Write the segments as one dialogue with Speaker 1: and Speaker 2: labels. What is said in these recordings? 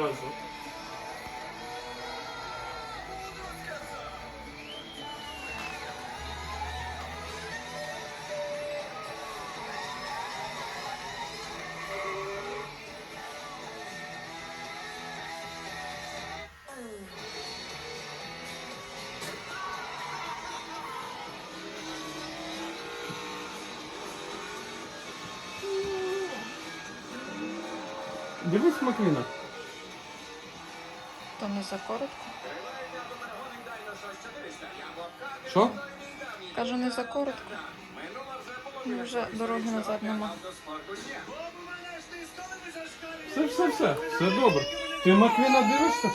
Speaker 1: Разу. Дивись Маквіна.
Speaker 2: То не за коротко.
Speaker 1: Що?
Speaker 2: Кажу, не за коротко. І вже дороги назад нема.
Speaker 1: Все, все, все. Все добре. Ти Маквіна дивишся?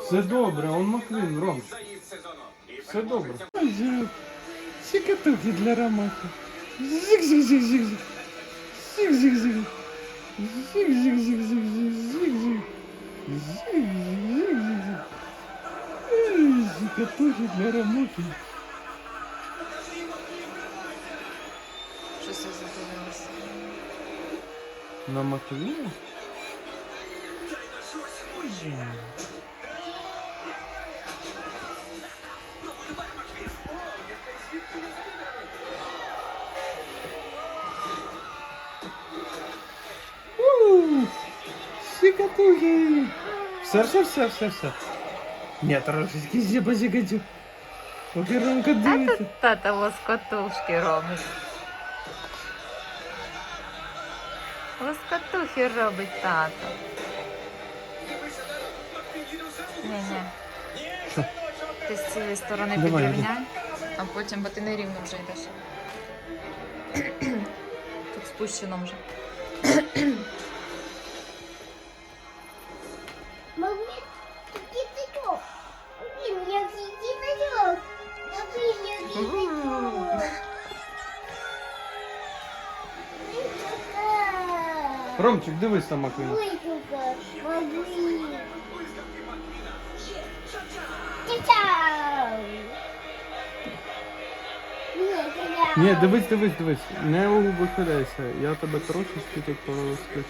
Speaker 1: Все добре, он Маквін, Ром. Все добре. Щекотухи для ромахи. Зиг-зиг-зиг-зиг. Зиг-зиг-зиг. Катухи для рамухи.
Speaker 2: Що це задивилося?
Speaker 1: На макулі? Боже. Щекотухи. Все, все, все, все, все. Ні, трошечки ще посікачу. Поки Ромка дивиться.
Speaker 2: Тата лоскотушки робить. Лоскотухи робить тато. Ні-ні.
Speaker 1: Що?
Speaker 2: Ти з цієї сторони
Speaker 1: Давай,
Speaker 2: підрівняй, а потім, бо ти не рівно вже йдеш. Тут спущено вже.
Speaker 1: Ромчик, дивись.
Speaker 3: Мамі. Ча-чау. Ні,
Speaker 1: дивись, дивись, дивись. Не вихиляйся. Я тебе трошечки тут порозкрив.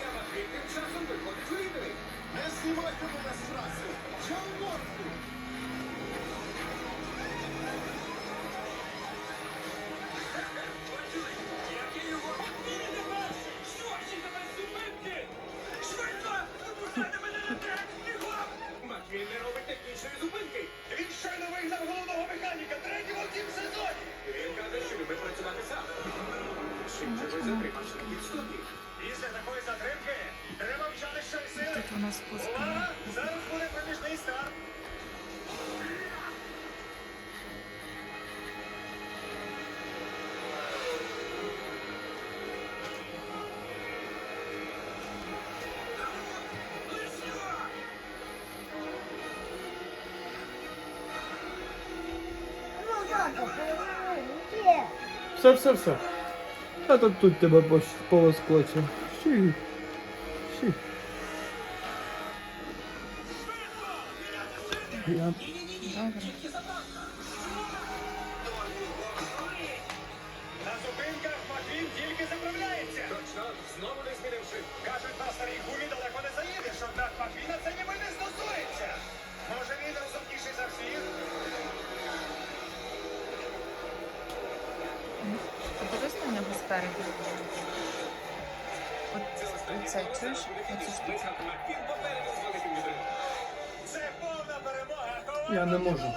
Speaker 4: Маквін не робить технічної зупинки. Він щойно вигнав головного механіка третього в сезоні. Він каже, що любить працювати сам. Чим на підступі. Після такої затримки треба вчати щось сили. Увага!
Speaker 1: Все, все, все. А то тут тебе полоскоче. Щі. Щі. Я...
Speaker 2: Добре.
Speaker 4: На зупинках Маквін тільки заправляється. Точно,
Speaker 2: спереду. От цей чуєш? Оцю штуку.
Speaker 1: Я не можу.